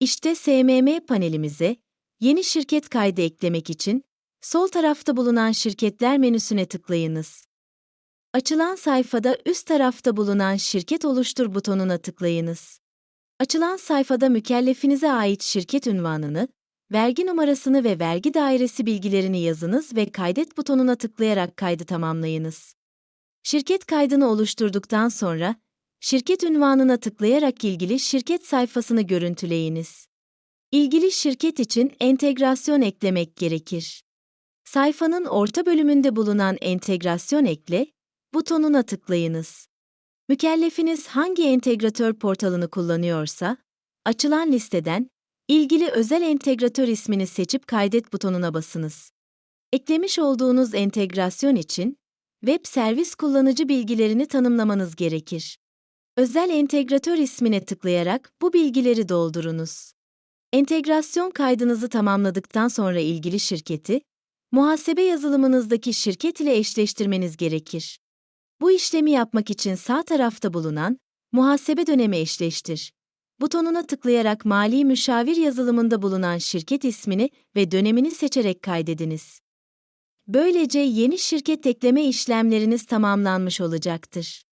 İşte SMM panelimize yeni şirket kaydı eklemek için sol tarafta bulunan şirketler menüsüne tıklayınız. Açılan sayfada üst tarafta bulunan şirket oluştur butonuna tıklayınız. Açılan sayfada mükellefinize ait şirket ünvanını, vergi numarasını ve vergi dairesi bilgilerini yazınız ve kaydet butonuna tıklayarak kaydı tamamlayınız. Şirket kaydını oluşturduktan sonra, şirket ünvanına tıklayarak ilgili şirket sayfasını görüntüleyiniz. İlgili şirket için entegrasyon eklemek gerekir. Sayfanın orta bölümünde bulunan entegrasyon ekle butonuna tıklayınız. Mükellefiniz hangi entegratör portalını kullanıyorsa, açılan listeden ilgili özel entegratör ismini seçip kaydet butonuna basınız. Eklemiş olduğunuz entegrasyon için web servis kullanıcı bilgilerini tanımlamanız gerekir. Özel entegratör ismine tıklayarak bu bilgileri doldurunuz. Entegrasyon kaydınızı tamamladıktan sonra ilgili şirketi, muhasebe yazılımınızdaki şirket ile eşleştirmeniz gerekir. Bu işlemi yapmak için sağ tarafta bulunan Muhasebe dönemi eşleştir butonuna tıklayarak mali müşavir yazılımında bulunan şirket ismini ve dönemini seçerek kaydediniz. Böylece yeni şirket ekleme işlemleriniz tamamlanmış olacaktır.